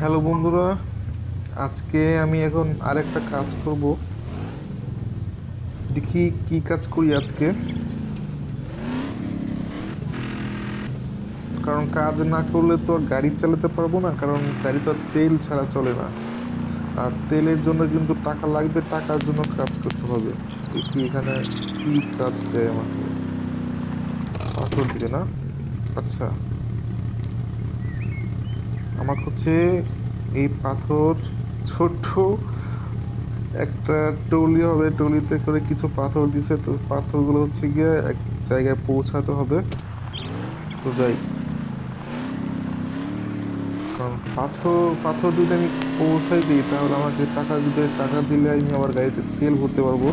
Hello বন্ধুরা, আজকে আমি এখন আরেকটা কাজ করব। দেখি কি কাজ করি আজকে। কারণ কাজ না করলে তো আর গাড়ি চালাতে পারব না, কারণ গাড়ি তো আর তেল ছাড়া চলে না। আর তেলের জন্য কিন্তু টাকা লাগবে, টাকার জন্য কাজ করতে হবে। দেখি এখানে কি কাজ দেয় আমাকে। পাথর না? আচ্ছা। আমার হচ্ছে এই পাথর ছোট্ট একটা টলি হবে, টলিতে করে কিছু পাথর দিছে। তো পাথরগুলো হচ্ছে গিয়ে এক জায়গায় পৌঁছাতে হবে। তো যাই। কারণ পাথর পাথর যদি আমি পৌঁছাই দিই, তাহলে আমাকে টাকা দিতে টাকা দিলে আমি আমার গাড়িতে তেল ভরতে পারব।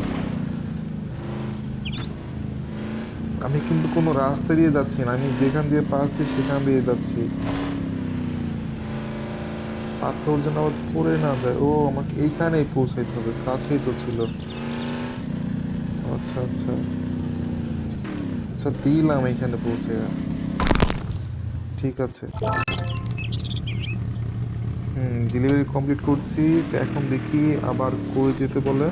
আমি কিন্তু কোনো রাস্তা দিয়ে যাচ্ছি না। আমি যেখান দিয়ে পারছি, সেখান দিয়ে যাচ্ছি। পাথর যেন আবার পড়ে না যায়। ও, আমাকে এইখানেই পৌঁছাইতে হবে, কাছেই তো ছিল। আচ্ছা আচ্ছা। আচ্ছা দিলাম এইখানে পৌঁছে। ঠিক আছে। হুম ডেলিভারি কমপ্লিট করছি। তো এখন দেখি আবার করে যেতে বলে।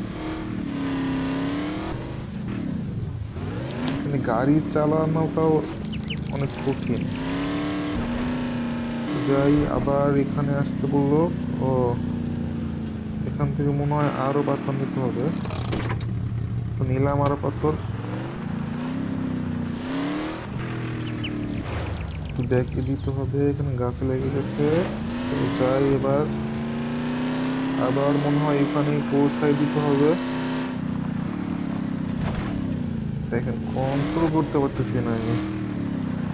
গাড়ি চালানোটাও অনেক কঠিন। যাই, আবার এখানে আসতে বলল। ও, এখান থেকে মনে হয় আরও পাথর নিতে হবে। তো নিলাম আরও পাথর। ব্যাকে দিতে হবে, এখানে গাছে লেগে গেছে। যাই, এবার আবার মনে হয় এখানে পৌঁছাই দিতে হবে। দেখেন কন্ট্রোল করতে পারতেছি না আমি।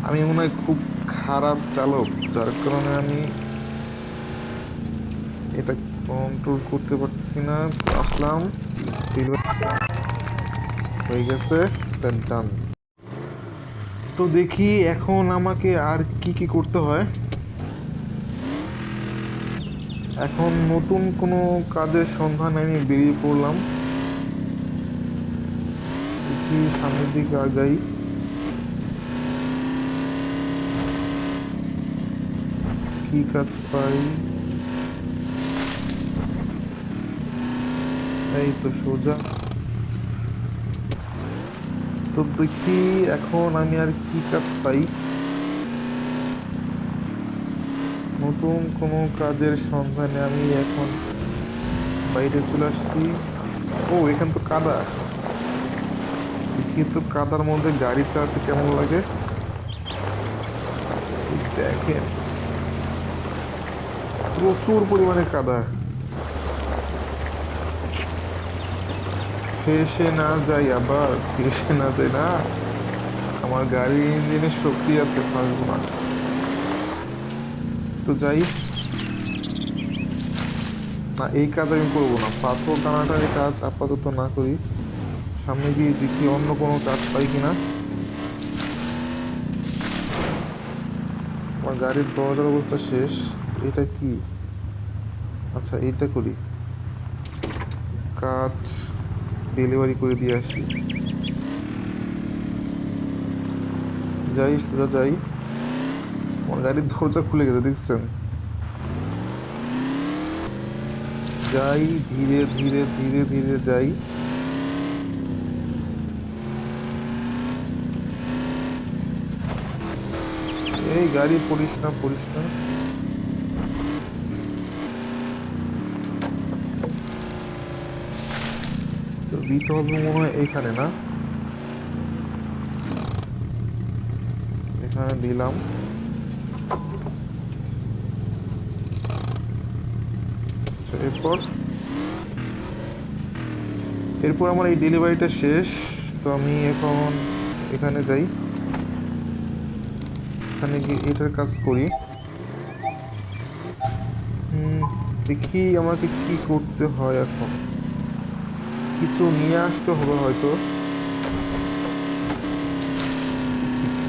আমি মনে হয় খুব খারাপ চালক, যার কারণে আমি এটা কন্ট্রোল করতে পারছি না। আসলাম হয়ে গেছে ডান তো দেখি এখন আমাকে আর কি কি করতে হয়। এখন নতুন কোনো কাজের সন্ধান আমি বেরিয়ে পড়লাম। দেখি সামনের দিকে আগাই। কি কাজ পাই? এই তো সোজা। তো দেখি এখন আমি আর কি কাজ পাই? নতুন কোনো কাজের সন্ধানে আমি এখন বাইরে চলে আসছি। ও, এখান তো কাদা। দেখি তো কাদার মধ্যে গাড়ি চালাতে কেমন লাগে? দেখেন। প্রচুর পরিমাণে কাদা। ফেসে না যাই আবার, ফেসে না যাই না। আমার গাড়ির ইঞ্জিনের শক্তি আছে ফাঁসবো না তো যাই। না, এই কাজ আমি করব না। পাথর টানাটানি কাজ আপাতত না করি। সামনে গিয়ে দেখি অন্য কোনো কাজ পাই কিনা। আমার গাড়ির দরজার অবস্থা শেষ। এটা কি? আচ্ছা এটা করি। কাঠ ডেলিভারি করে দিয়ে আসি। যাই, সোজা, যাই। আমার গাড়ির দরজা খুলে গেছে, দেখছেন? যাই, ধীরে ধীরে ধীরে ধীরে যাই। এই গাড়ি পড়িস না না দিতে হবে মনে হয় এইখানে না? এখানে দিলাম। আচ্ছা এরপর? এরপর আমার এই ডেলিভারিটা শেষ, তো আমি এখন এখানে যাই। এখানে গিয়ে এটার কাজ করি। দেখি আমাকে কি করতে হয় এখন। কিছু নিয়ে আসতে হবে হয়তো।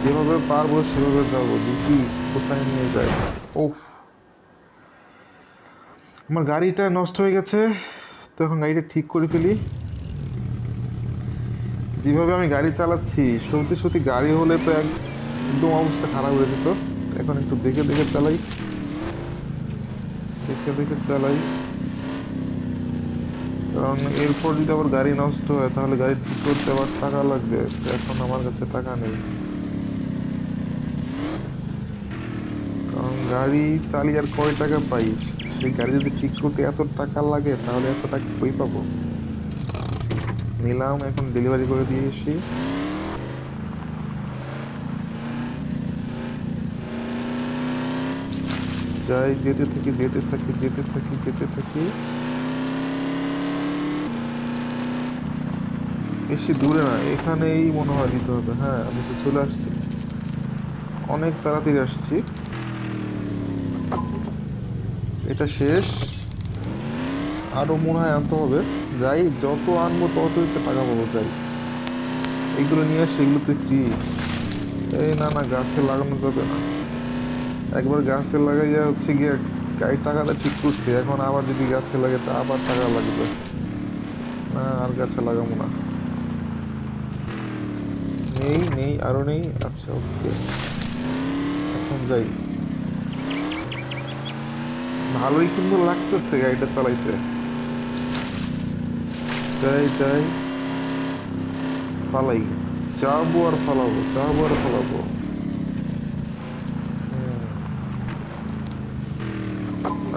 যেভাবে পারব সেভাবে যাব দেখি কোথায় নিয়ে যায়? ও আমার গাড়িটা নষ্ট হয়ে গেছে, তো এখন গাড়িটা ঠিক করে ফেলি। যেভাবে আমি গাড়ি চালাচ্ছি, সত্যি সত্যি গাড়ি হলে তো এক- একদম অবস্থা খারাপ হয়ে যেত। এখন একটু দেখে দেখে চালাই। দেখে দেখে চালাই। কারণ এরপর যদি আবার গাড়ি নষ্ট হয়, তাহলে গাড়ি ঠিক করতে আবার টাকা লাগবে। এখন আমার কাছে টাকা নেই। কারণ গাড়ি চালিয়ে আর কয় টাকা পাই? সেই গাড়ি যদি ঠিক করতে এত টাকা লাগে, তাহলে এত টাকা কই পাবো? নিলাম, এখন ডেলিভারি করে দিয়ে এসি যাই, যেতে থাকি যেতে থাকি যেতে থাকি যেতে থাকি। বেশি দূরে না, এখানেই মনে হয় দিতে হবে। হ্যাঁ আমি তো চলে আসছি। অনেক তাড়াতাড়ি আসছি। এটা শেষ। আরও মনে হয় আনতে হবে। যাই, যত আনব ততই তো টাকা পাবো, যাই। এগুলো নিয়ে আসি, এগুলোতে ফ্রি এই না না, গাছে লাগানো যাবে না। একবার গাছে লাগাইয়া হচ্ছে গিয়ে গাড়ির টাকাটা ঠিক করছি। এখন আবার যদি গাছে লাগে তা আবার টাকা লাগবে। না, আর গাছে লাগাবো না। নেই নেই, আরও নেই? আচ্ছা ওকে এখন যাই। ভালোই কিন্তু লাগতেছে গাড়িটা চালাইতে। যাই যাই। পালাই। যাব আর ফালাবো যাব আর ফালাবো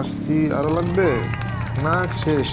আসছি, আরও লাগবে? না, শেষ।